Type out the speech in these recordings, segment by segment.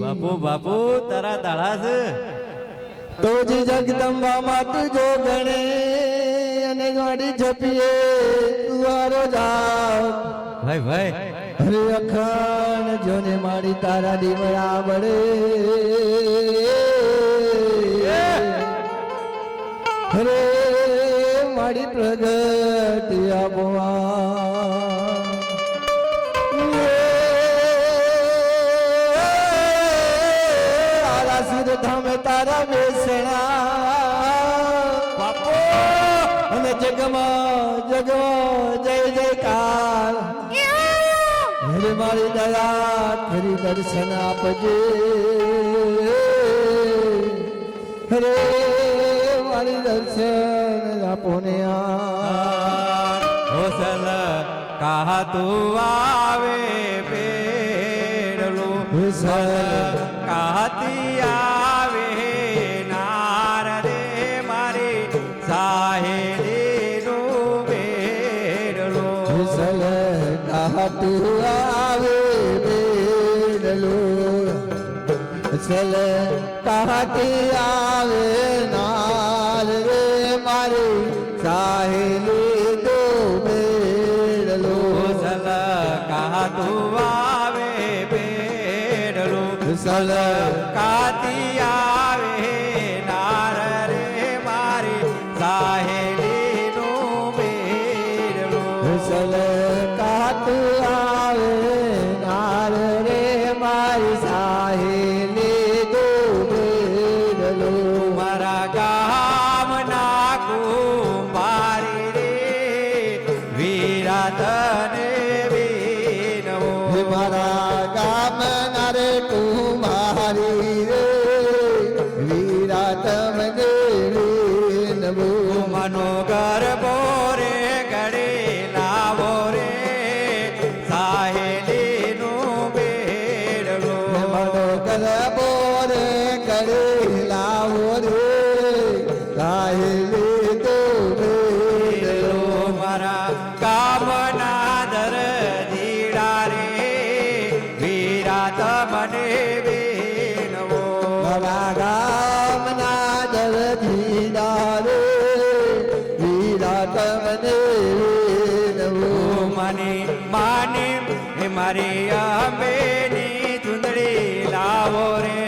બાપુ બાપુ તારા દાડા છે. તો જ જગદંબા માત જો ગણે અને ગાડી છપીએ તુવારો જાવ. ભાઈ ભાઈ. હરે અખંડ જોને મારી તારા દીવડા બળે હરે મારી પ્રગતિ આપવા તારા બેસણા બાપો અને જગમાં જગમાં જય જયકાર. હરે મારી દયા ખરી દર્શન આપજે. હરે મારી દર્શન આપો ને હોસલ કહા તું આવે પેડલું હોસલ કહાતી વિસલ કાટી આવે નાલ રે મારી સાહેલી તો બેડલો. હોસલ કહા તું આવે પેડલું વિસલ મને માને હે મારી અંબેની ચુંદડી લાવો રે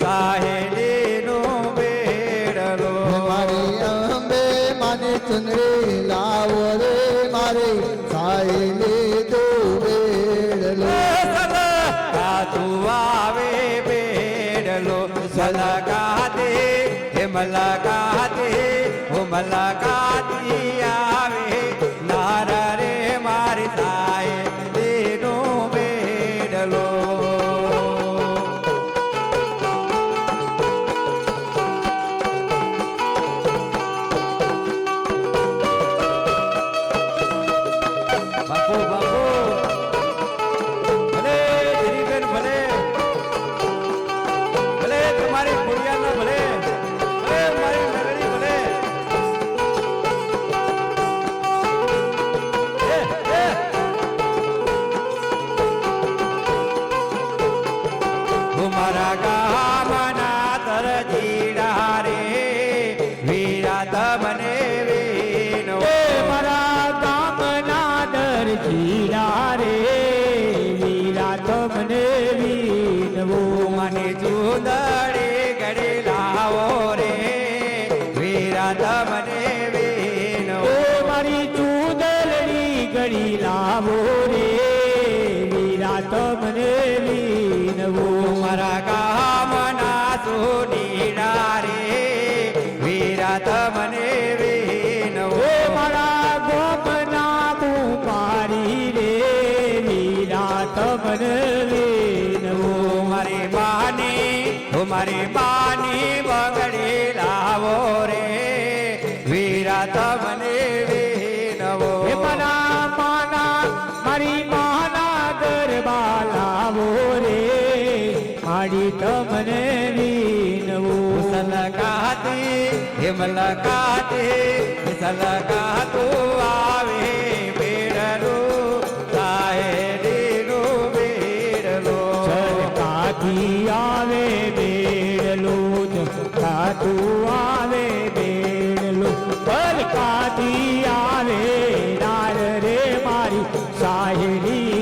સાહેલીનું બેડલો. મારી અંબે માને ચુંદડી લાવો રે મારી સાહેલી તો બેડલો તું આવે બેડલો સલગાતે હે મલગાતે ಮಾಡಿ ತಮನೆ ನೀನವು ಸಲಗಾತೆ ಹಿಮಲಗಾತೆ ಸಲಗಾತು ಆವೆ ಬೇಡರು ತಾಯೆ ನೀನು ಬೇಡಲು ಕಾತಿ ಆವೆ ಬೇಡಲು ಕಾತು ಆವೆ ಬೇಡಲು પર કાતી આવે નાર રે મારી સાહેરી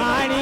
வாணி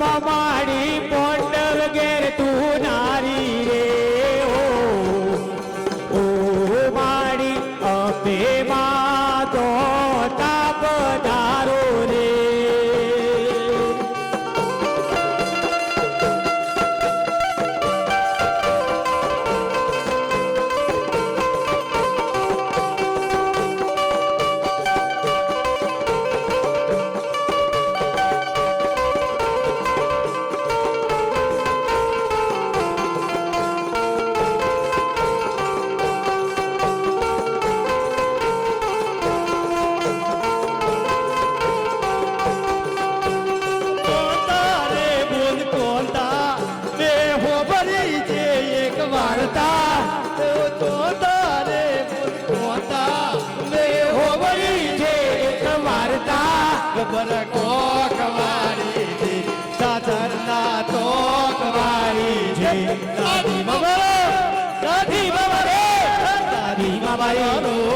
માડી দাদি বাবা রে দাদি বাবা রে দাদি বাবা রে।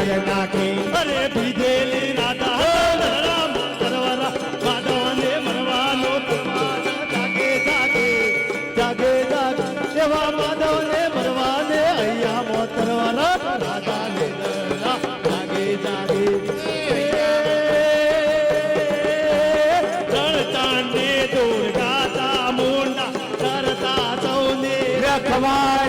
પર નાખે અરે ભીધેલી રાધા ધરામ કરવાના મરવાનો માધવને મરવાને અહીંયા મોતરવાના રાધાને જાગે જાગે. તળતાને દોરતા મોટા તરતા સૌને રખવા